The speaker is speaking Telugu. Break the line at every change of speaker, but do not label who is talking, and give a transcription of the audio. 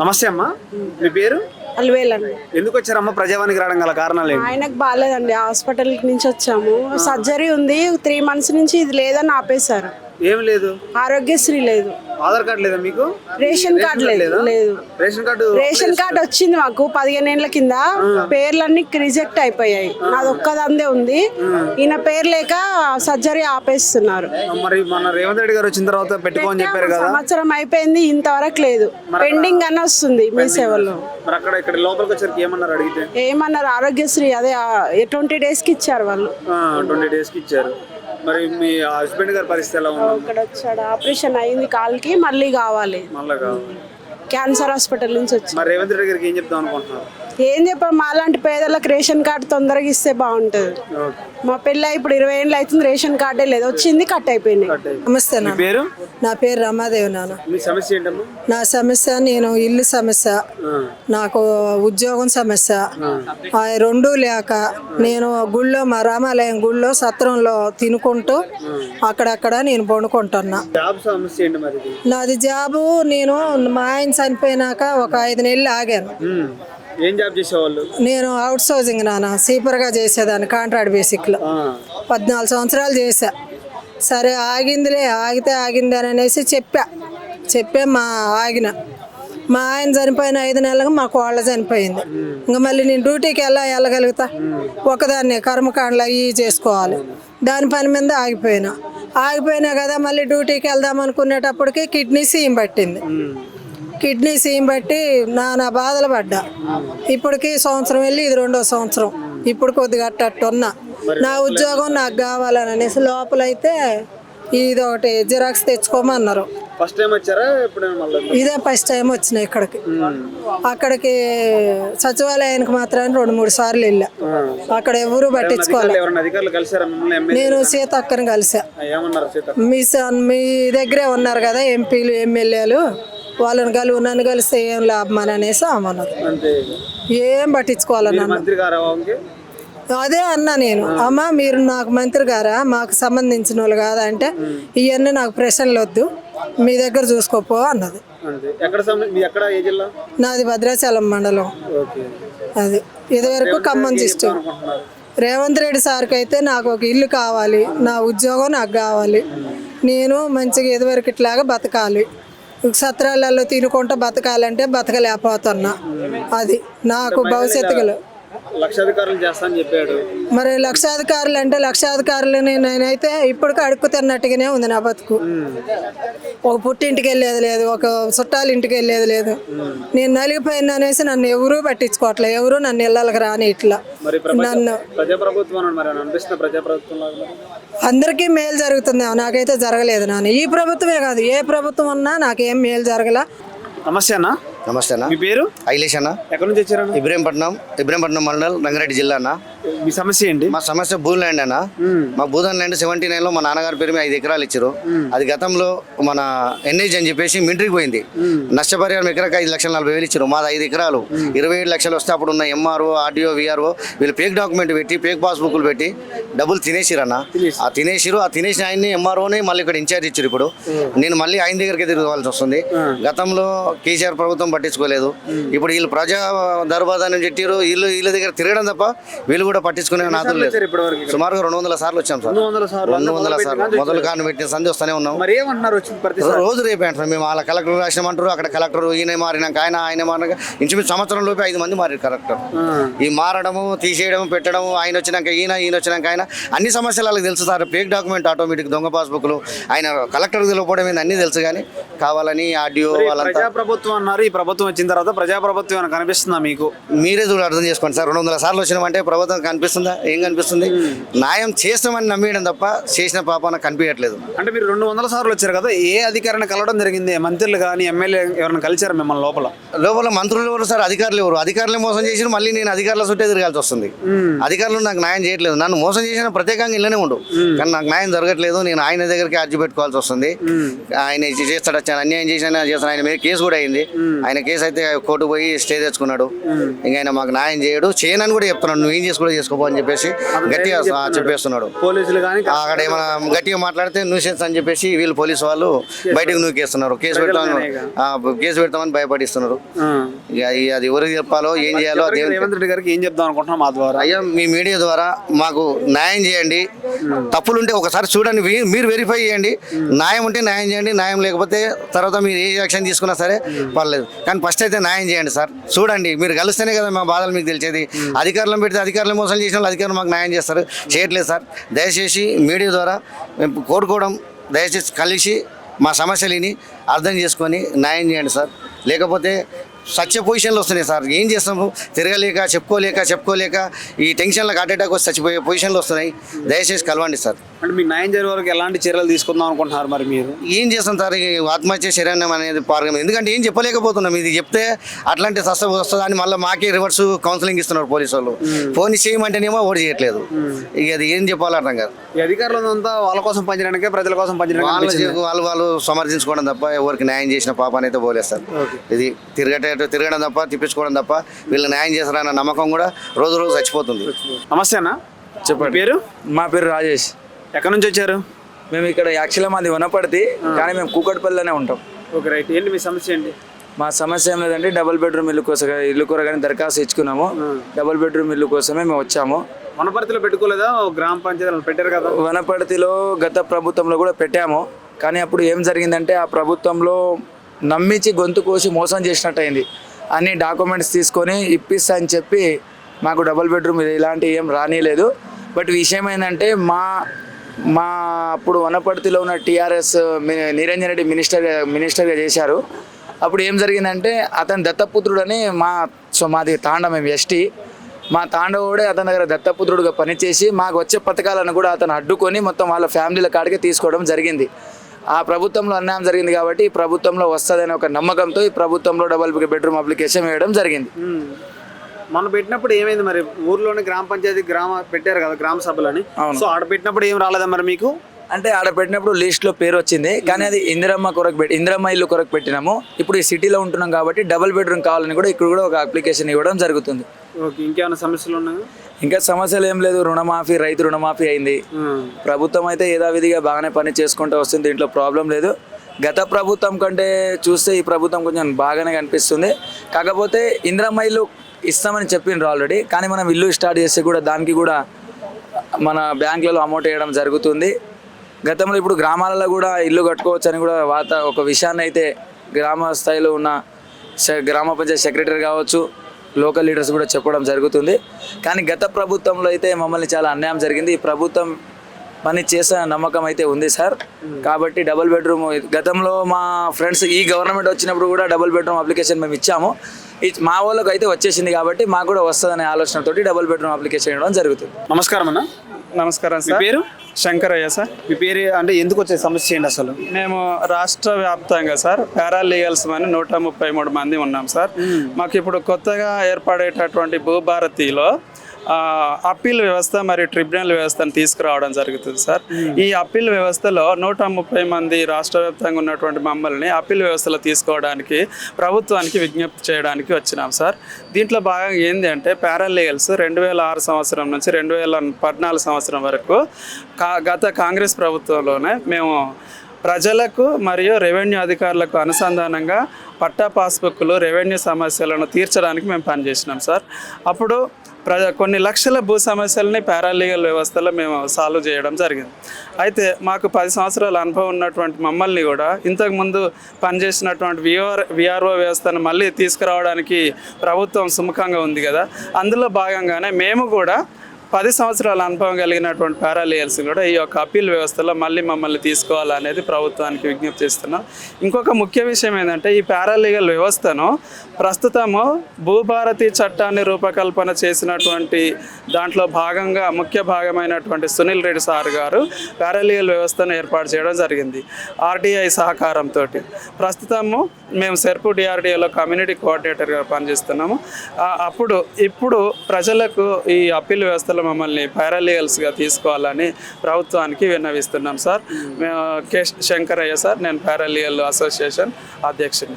నమస్తే అమ్మా. మీ పేరు?
అలివేలండి
ఎందుకు వచ్చారమ్మా? ప్రజావానికి రావడం గల కారణాలు
ఆయనకు బాగాలేదండి. హాస్పిటల్ నుంచి వచ్చాము. సర్జరీ ఉంది. త్రీ మంత్స్ నుంచి ఇది లేదని ఆపేశారు.
ఏం లేదు?
ఆరోగ్యశ్రీ లేదు.
ఆధార్ కార్డు లేదా మీకు?
రేషన్ కార్డు లేదు?
లేదా? రేషన్ కార్డు
రేషన్ కార్డు వచ్చింది మాకు పదిహేను ఏళ్ళ కింద. పేర్లన్నీ రిజెక్ట్ అయిపోయాయి. నాది ఒక్కదందే ఉంది. ఈయన పేరు లేక సర్జరీ ఆపేస్తున్నారు.
మరి మన రేవంత్ రెడ్డి గారు వచ్చిన తర్వాత పెట్టుకోమని చెప్పారు కదా.
సంవత్సరం అయిపోయింది ఇంతవరకు లేదు. పెండింగ్ అని వస్తుంది మీ సేవలో.
మరి అక్కడ ఇక్కడ లోపలికి వచ్చరికి ఏమన్నారు అడిగితే?
ఏమన్నారు? ఆరోగ్యశ్రీ అదే ట్వంటీ డేస్కి ఇచ్చారు వాళ్ళు.
ట్వంటీ డేస్కి ఇచ్చారు. మరి మీ హస్బెండ్ గారి పరిస్థితి ఎలా ఉంది?
ఇక్కడ వచ్చాడు. ఆపరేషన్ అయింది కాలుకి మళ్ళీ కావాలి.
మళ్ళా కావాలి.
క్యాన్సర్ హాస్పిటల్ నుంచి వచ్చి
మరి రేవంత్ రెడ్డి గారికి ఏం చెప్తాం అనుకుంటున్నారు?
ఏం చెప్పాం? మాలాంటి పేదలకు రేషన్ కార్డు తొందరగా ఇస్తే బాగుంటుంది.
ఓకే.
మా పెళ్ళి ఇప్పుడు ఇరవై ఏళ్ళు అవుతుంది రేషన్ కార్డే లేదు. వచ్చింది కట్ అయిపోయింది.
నమస్తే నాన్న
పేరు?
నా పేరు రమాదేవి నాన్న.
మీ సమస్య ఏంటమ్మా?
నా సమస్య నేను ఇల్లు సమస్య. నాకు ఉద్యోగం సమస్య. ఆ. రెండు లేక నేను గుళ్ళో మా రామాలయం గుళ్ళో సత్రంలో తినుకుంటూ అక్కడక్కడ నేను పండుకుంటున్నా.
జాబ్ సమస్య ఏంటి మరి ఇది?
నాది జాబు నేను మా ఆయన చనిపోయినాక ఒక ఐదు నెలలు ఆగాను.
ఏం జాబ్ చేసేవాళ్ళు?
నేను అవుట్ సోర్సింగ్ నాన్న సీపర్గా చేసేదాన్ని కాంట్రాక్ట్ బేసిక్లో. పద్నాలుగు సంవత్సరాలు చేశా. సరే ఆగిందిలే ఆగితే ఆగింది అని అనేసి చెప్పా. చెప్పే మా ఆగిన. మా ఆయన చనిపోయిన ఐదు నెలలకు మా కోళ్ళ చనిపోయింది. ఇంకా మళ్ళీ నేను డ్యూటీకి ఎలా వెళ్ళగలుగుతా? ఒకదాన్ని కర్మకాండలు అవి చేసుకోవాలి. దాని పని మీద ఆగిపోయినా. ఆగిపోయినా కదా మళ్ళీ డ్యూటీకి వెళ్దాం అనుకునేటప్పటికి కిడ్నీ సీమ్ పట్టింది. కిడ్నీ సీమ్ బట్టి నా నా బాధలు పడ్డా. ఇప్పటికి సంవత్సరం వెళ్ళి ఇది రెండో సంవత్సరం. ఇప్పుడు కొద్దిగా అట్టట్టు ఉన్నా. నా ఉద్యోగం నాకు కావాలని అనేసి లోపలైతే ఇది ఒకటి జిరాక్స్ తెచ్చుకోమన్నారు.
ఫస్ట్ టైం వచ్చారా? ఎప్పుడైనా మళ్ళీ
ఇదే ఫస్ట్ టైం వచ్చిన ఇక్కడికి. అక్కడికి సచివాలయానికి మాత్రం రెండు మూడు సార్లు వెళ్ళా. అక్కడ ఎవరు పట్టించుకోవాలి నేను సీతక్కని కలిసా మీ మీ దగ్గరే ఉన్నారు కదా ఎంపీలు ఎమ్మెల్యేలు. వాళ్ళని కలువు నన్ను కలిస్తే ఏం లాభం అని అనేసి అమ్మన్నారు
అంతే
ఏం పట్టించుకోవాలన్నా
మంత్రి గారు అవ్వకి
అదే అన్నా నేను. అమ్మ మీరు నాకు మంత్రి గారా? మాకు సంబంధించిన వాళ్ళు కాదా అంటే ఇవన్నీ నాకు ప్రశ్నలు వద్దు. మీ దగ్గర చూసుకోపో అన్నది. నాది భద్రాచలం మండలం. అది. ఇదివరకు ఖమ్మం
అనుకుంటున్నారు?
రేవంత్ రెడ్డి సార్కి అయితే నాకు ఒక ఇల్లు కావాలి. నా ఉద్యోగం నాకు కావాలి. నేను మంచిగా ఇదివరకు ఇట్లాగా బతకాలి. సత్రాలలో తినుకుంటూ బతకాలంటే బతకలేకపోతున్నా. అది నాకు భవిష్యత్తులో.
లక్షాధికారులు చెప్పాడు.
మరి లక్షాధికారులు అంటే లక్షాధికారులని నేనైతే ఇప్పటికీ అడుక్కు తిన్నట్టుగానే ఉంది నా బతుకు. ఒక పుట్టింటికి వెళ్ళేది లేదు ఒక చుట్టాల ఇంటికి వెళ్ళేది లేదు. నేను నలిగిపోయిన అనేసి నన్ను ఎవరూ పట్టించుకోవట్లే ఎవరు నన్ను ఇళ్ళకి రాని ఇట్లా. నన్ను
ప్రజాప్రభుత్వం ప్రజాప్రభుత్వం?
అందరికీ మేలు జరుగుతుంది. నాకైతే జరగలేదు నాన్న. ఈ ప్రభుత్వమే కాదు ఏ ప్రభుత్వం ఉన్నా నాకేం మేలు జరగల.
నమస్తే అన్న.
నమస్తే అన్న.
మీ పేరు?
ఐలేష్ అన్న.
ఎక్కడి నుంచి వచ్చారన్న
ఇబ్రహీంపట్నం ఇబ్రహీంపట్నం మండల్ రంగారెడ్డి జిల్లా అన్న.
మీ సమస్య ఏంటి?
మా సమస్య భూ ల్యాండ్ అన్న. మా భూదాన్ ల్యాండ్ సెవెంటీ నైన్లో మా నాన్నగారి పేరు మీద ఐదు ఎకరాలు ఇచ్చారు. అది గతంలో మన ఎన్హెచ్ అని చెప్పేసి మింట్రీకి పోయింది. నష్టపరిహారం ఎకరాకి ఐదు లక్షల నలభై వేలు ఇచ్చారు. మాది ఐదు ఎకరాలు. ఇరవై ఏడు లక్షలు వస్తే అప్పుడు ఉన్న ఎంఆర్ఓ ఆర్డీఓ విఆర్ఓ వీళ్ళు పేక్ డాక్యుమెంట్ పెట్టి పేక్ పాస్బుక్లు పెట్టి డబ్బులు తినేసిరు అన్న. ఆ తినేసిరు ఆ తినేసిన ఆయన్ని ఎంఆర్ఓని మళ్ళీ ఇక్కడ ఇన్ఛార్జ్ ఇచ్చారు ఇప్పుడు. నేను మళ్ళీ ఆయన దగ్గరికి తిరగవలసి వస్తుంది. గతంలో కేసీఆర్ ప్రభుత్వం పట్టించుకోలేదు. ఇప్పుడు వీళ్ళు ప్రజా దర్బాదాన్ని చెప్పారు వీళ్ళు వీళ్ళ దగ్గర తిరగడం తప్ప వీళ్ళు కూడా పట్టించుకునే నాదులు లేదు. సుమారుగా రెండు వందల సార్లు వచ్చాం సార్.
రెండు వందల సార్లు మొదలు
కాని పెట్టిన సంధి వస్తూనే ఉన్నాం.
మరి ఏమంటున్నారు
రోజు రేపే అంటారు మేము అలా కలెక్టర్ రాసినామంటారు అక్కడ కలెక్టర్ ఈయన మారినాక ఆయన ఆయన మారినాక ఇంచుమించు సంవత్సరం లోపే ఐదు మంది మారారు కలెక్టర్. ఈ మారడము తీసేయడం పెట్టడం ఆయన వచ్చినాక ఈయన ఈయన వచ్చినాక ఆయన అన్ని సమస్యలు వాళ్ళకి తెలుసు సార్. పేక్ డాక్యుమెంట్ ఆటోమేటిక్ దొంగ పాస్బుక్లు. ఆయన కలెక్టర్ తెలియకపోవడం అన్నీ తెలుసు కానీ కావాలని ఆర్డీఓ వాళ్ళంతా
ప్రజాప్రభుత్వం అన్నారు. ఈ ప్రభుత్వం వచ్చిన తర్వాత ప్రజాప్రభుత్వం ఏమైనా కనిపిస్తుందా మీకు?
మీరే చూడ అర్థం చేసుకోండి సార్. రెండు వందల సార్లు వచ్చినామంటే ప్రభుత్వం కనిపిస్తుందా? ఏం కనిపిస్తుంది? న్యాయం చేస్తామని నమ్మేయడం తప్ప చేసిన పాపాన కనిపించట్లేదు.
అంటే మీరు రెండు వందల సార్లు వచ్చారు కదా ఏ అధికారిని కలవడం జరిగింది? మంత్రులు కానీ ఎమ్మెల్యే ఎవరైనా కలిసారు మిమ్మల్ని లోపల?
లోపల మంత్రులు ఎవరు సార్? అధికారులు ఎవరు? అధికారులే మోసం చేసి మళ్ళీ నేను అధికారుల చుట్టే తిరగాల్సి వస్తుంది. అధికారులు నాకు న్యాయం చేయట్లేదు. నన్ను మోసం చేసిన ప్రత్యేకంగా ఇళ్ళనే ఉండు. కానీ నాకు న్యాయం జరగట్లేదు నేను ఆయన దగ్గరికి అర్జీ పెట్టుకోవాల్సి వస్తుంది. ఆయన చేస్తాడు వచ్చాను అన్యాయం చేసిన చేస్తాను ఆయన మీద కేసు కూడా అయింది. ఆయన కేసు అయితే కోర్టు పోయి స్టే తెచ్చుకున్నాడు. ఇంకా ఆయన మాకు న్యాయం చేయడు. చేయనని కూడా చెప్తున్నాడు. నువ్వు ఏం చేసుకో చేసుకోపో అని చెప్పేసి గట్టిగా చెప్పేస్తున్నాడు.
పోలీసులు
అక్కడ ఏమైనా గట్టిగా మాట్లాడితే న్యూసెన్స్ అని చెప్పేసి వీళ్ళు పోలీసు వాళ్ళు బయటకు నూకేస్తున్నారు. కేసు పెడతామని కేసు పెడతామని భయపడిస్తున్నారు. ఇక అది ఎవరికి చెప్పాలో ఏం చేయాలో అది
రేవంత్ రెడ్డి గారికి ఏం చెప్దాం అనుకుంటున్నాం మా ద్వారా?
అయ్యా మీ మీడియా ద్వారా మాకు న్యాయం చేయండి. తప్పులుంటే ఒకసారి చూడండి. మీరు వెరిఫై చేయండి. న్యాయం ఉంటే న్యాయం చేయండి. న్యాయం లేకపోతే తర్వాత మీరు ఏ యాక్షన్ తీసుకున్నా సరే పర్లేదు. కానీ ఫస్ట్ అయితే న్యాయం చేయండి సార్. చూడండి మీరు కలిస్తేనే కదా మా బాధలు మీకు తెలిసేది. అధికారులను పెడితే అధికారులు మోసం చేసిన వాళ్ళు అధికారులు మాకు న్యాయం చేస్తారు. చేయట్లేదు సార్. దయచేసి మీడియా ద్వారా మేము కోరుకోవడం దయచేసి కలిసి మా సమస్యలని అర్థం చేసుకొని న్యాయం చేయండి సార్. లేకపోతే సత్య పొజిషన్లు వస్తున్నాయి సార్. ఏం చేస్తాము తిరగలేక చెప్పుకోలేక చెప్పుకోలేక ఈ టెన్షన్లకు అటాక్ వచ్చి చచ్చిపోయే పొజిషన్లు వస్తున్నాయి. దయచేసి కలవండి సార్.
అంటే మీకు న్యాయం జరిగే వరకు ఎలాంటి చర్యలు తీసుకుందాం అనుకుంటున్నారు మరి మీరు?
ఏం చేస్తాం సార్? ఆత్మహత్య శరణ్యం అనేది పార్గం ఎందుకంటే ఏం చెప్పలేకపోతున్నాం. ఇది చెప్తే అట్లాంటి సస్త వస్తుంది అని మళ్ళీ మాకే రివర్స్ కౌన్సిలింగ్ ఇస్తున్నారు పోలీసు వాళ్ళు. ఫోన్ చేయమంటేనేమో ఓడి చేయట్లేదు. ఇక అది ఏం చెప్పాలో అర్థం కాదు.
ఈ అధికారులంతా వాళ్ళ కోసం పనిచేయడానికే ప్రజల కోసం
వాళ్ళ
పనిచేయడానికి
వాళ్ళు వాళ్ళు సమర్థించుకోవడం తప్ప ఎవరికి న్యాయం చేసిన పాప అయితే పోలేస్తారు ఇది తిరగట తిరగడం తప్ప తిప్పించుకోవడం తప్ప వీళ్ళు న్యాయం చేస్తారన్న నమ్మకం కూడా రోజు రోజు చచ్చిపోతుంది.
నమస్తే అన్న.
చెప్పండి.
పేరు?
మా పేరు రాజేష్.
ఎక్కడి నుంచి వచ్చారు?
మేము ఇక్కడ యాక్చువల్గా మాది వనపడితి కానీ మేము కూకట్పల్లిలోనే ఉంటాం.
Okay right. ఏంటి మీ సమస్య ఏంటి?
మా సమస్య ఏం లేదంటే డబుల్ బెడ్రూమ్ ఇల్లు కోసం ఇల్లు కూరగానే దరఖాస్తు ఇచ్చుకున్నాము. డబుల్ బెడ్రూమ్ ఇల్లు కోసమే మేము వచ్చాము.
వనపర్తిలో పెట్టుకోలేదా? గ్రామ పంచాయతీ పెట్టారు కదా?
వనపడితిలో గత ప్రభుత్వంలో కూడా పెట్టాము. కానీ అప్పుడు ఏం జరిగిందంటే ఆ ప్రభుత్వంలో నమ్మించి గొంతు కోసి మోసం చేసినట్టు అయింది అన్ని డాక్యుమెంట్స్ తీసుకొని ఇప్పిస్తా అని చెప్పి మాకు డబుల్ బెడ్రూమ్ ఇలాంటి ఏం రానియలేదు బట్ విషయం ఏంటంటే మా మా అప్పుడు వనపర్తిలో ఉన్న టీఆర్ఎస్ నిరంజన్ రెడ్డి మినిస్టర్ మినిస్టర్గా చేశారు. అప్పుడు ఏం జరిగిందంటే అతని దత్తపుత్రుడని మా సో మాది తాండ మేము ఎస్టీ. మా తాండవుడే అతని దగ్గర దత్తపుత్రుడుగా పనిచేసి మాకు వచ్చే పథకాలను కూడా అతను అడ్డుకొని మొత్తం వాళ్ళ ఫ్యామిలీల కాడికి తీసుకోవడం జరిగింది. ఆ ప్రభుత్వంలో అన్యాయం జరిగింది కాబట్టి ఈ ప్రభుత్వంలో వస్తుందనే ఒక నమ్మకంతో ఈ ప్రభుత్వంలో డబల్ బెడ్రూమ్ అప్లికేషన్ వేయడం జరిగింది.
మనం పెట్టినప్పుడు ఏమైంది మరి? ఊర్లోనే గ్రామ పంచాయతీ గ్రామ పెట్టారు కదా గ్రామ సభలని. సో ఆడ పెట్టినప్పుడు ఏం రాలేదా మరి మీకు?
అంటే ఆడ పెట్టినప్పుడు లిస్ట్లో పేరు వచ్చింది. కానీ అది ఇందిరమ్మ కొరకు పెట్టి ఇందిరమ్మ ఇల్లు కొరకు పెట్టినాము. ఇప్పుడు ఈ సిటీలో ఉంటున్నాం కాబట్టి డబుల్ బెడ్రూమ్ కావాలని కూడా ఇక్కడ కూడా ఒక అప్లికేషన్ ఇవ్వడం జరుగుతుంది.
ఓకే ఇంకేమైనా సమస్యలు ఉన్నాయా?
ఇంకా సమస్యలు ఏం లేదు రుణమాఫీ రైతు రుణమాఫీ అయింది. ప్రభుత్వం అయితే యథావిధిగా బాగానే పని చేసుకుంటూ వస్తుంది దీంట్లో ప్రాబ్లం లేదు. గత ప్రభుత్వం కంటే చూస్తే ఈ ప్రభుత్వం కొంచెం బాగానే కనిపిస్తుంది. కాకపోతే ఇందిరమ్మ ఇల్లు ఇస్తామని చెప్పిండ్రు ఆల్రెడీ కానీ మనం ఇల్లు స్టార్ట్ చేస్తే కూడా దానికి కూడా మన బ్యాంకులలో అమౌంట్ వేయడం జరుగుతుంది. గతంలో ఇప్పుడు గ్రామాలలో కూడా ఇల్లు కట్టుకోవచ్చు అని కూడా వాత ఒక విషయాన్ని అయితే గ్రామ స్థాయిలో ఉన్న గ్రామ పంచాయతీ సెక్రటరీ కావచ్చు లోకల్ లీడర్స్ కూడా చెప్పడం జరుగుతుంది. కానీ గత ప్రభుత్వంలో అయితే మమ్మల్ని చాలా అన్యాయం జరిగింది. ఈ ప్రభుత్వం పని చేసే నమ్మకం అయితే ఉంది సార్. కాబట్టి డబుల్ బెడ్రూమ్ గతంలో మా ఫ్రెండ్స్ ఈ గవర్నమెంట్ వచ్చినప్పుడు కూడా డబుల్ బెడ్రూమ్ అప్లికేషన్ మేము ఇచ్చాము. ఇచ్- మా వాళ్ళకి అయితే వచ్చేసింది కాబట్టి మాకు కూడా వస్తుందనే ఆలోచనతోటి డబుల్ బెడ్రూమ్ అప్లికేషన్ ఇవ్వడం జరుగుతుంది.
నమస్కారం అన్న.
నమస్కారం
మీ
సార్.
పేరు?
శంకరయ్య సార్.
మీ పేరు అంటే ఎందుకు వచ్చే సమస్య ఏంటి అసలు?
మేము రాష్ట్ర వ్యాప్తంగా సార్ పారాలీగల్స్ అని నూట ముప్పై మూడు మంది ఉన్నాం సార్. మాకు ఇప్పుడు కొత్తగా ఏర్పడేటటువంటి భూభారతిలో అప్పీల్ వ్యవస్థ మరియు ట్రిబ్యునల్ వ్యవస్థను తీసుకురావడం జరుగుతుంది సార్. ఈ అప్పీల్ వ్యవస్థలో నూట ముప్పై మంది రాష్ట్ర వ్యాప్తంగా ఉన్నటువంటి మమ్మల్ని అప్పీల్ వ్యవస్థలో తీసుకోవడానికి ప్రభుత్వానికి విజ్ఞప్తి చేయడానికి వచ్చినాం సార్. దీంట్లో భాగంగా ఏంది అంటే పారాలీగల్స్ రెండు వేల ఆరు సంవత్సరం నుంచి రెండు వేల పద్నాలుగు సంవత్సరం వరకు కా గత కాంగ్రెస్ ప్రభుత్వంలోనే మేము ప్రజలకు మరియు రెవెన్యూ అధికారులకు అనుసంధానంగా పట్టా పాస్బుక్లు రెవెన్యూ సమస్యలను తీర్చడానికి మేము పనిచేసినాం సార్. అప్పుడు ప్రజ కొన్ని లక్షల భూ సమస్యలని పారాలీగల్ వ్యవస్థలో మేము సాల్వ్ చేయడం జరిగింది. అయితే మాకు పది సంవత్సరాల అనుభవం ఉన్నటువంటి మమ్మల్ని కూడా ఇంతకుముందు పనిచేసినటువంటి విఆర్ విఆర్ఓ వ్యవస్థను మళ్ళీ తీసుకురావడానికి ప్రభుత్వం సుముఖంగా ఉంది కదా. అందులో భాగంగానే మేము కూడా పది సంవత్సరాల అనుభవం కలిగినటువంటి పారాలీగల్స్ కూడా ఈ యొక్క అప్పీల్ వ్యవస్థలో మళ్ళీ మమ్మల్ని తీసుకోవాలనేది ప్రభుత్వానికి విజ్ఞప్తి చేస్తున్నాం. ఇంకొక ముఖ్య విషయం ఏంటంటే ఈ పారాలీగల్ వ్యవస్థను ప్రస్తుతము భూభారతి చట్టాన్ని రూపకల్పన చేసినటువంటి దాంట్లో భాగంగా ముఖ్య భాగమైనటువంటి సునీల్ రెడ్డి సార్ గారు పారాలీగల్ వ్యవస్థను ఏర్పాటు చేయడం జరిగింది ఆర్డీఐ సహకారంతో ప్రస్తుతము మేము సెర్పు డిఆర్డీఏలో కమ్యూనిటీ కోఆర్డినేటర్గా పనిచేస్తున్నాము. అప్పుడు ఇప్పుడు ప్రజలకు ఈ అప్పీల్ వ్యవస్థలో మమ్మల్ని పారాలీగల్స్గా తీసుకోవాలని ప్రభుత్వానికి విన్నవిస్తున్నాం సార్. మేము. కె శంకరయ్య సార్ నేను పారాలీగల్ అసోసియేషన్ అధ్యక్షుని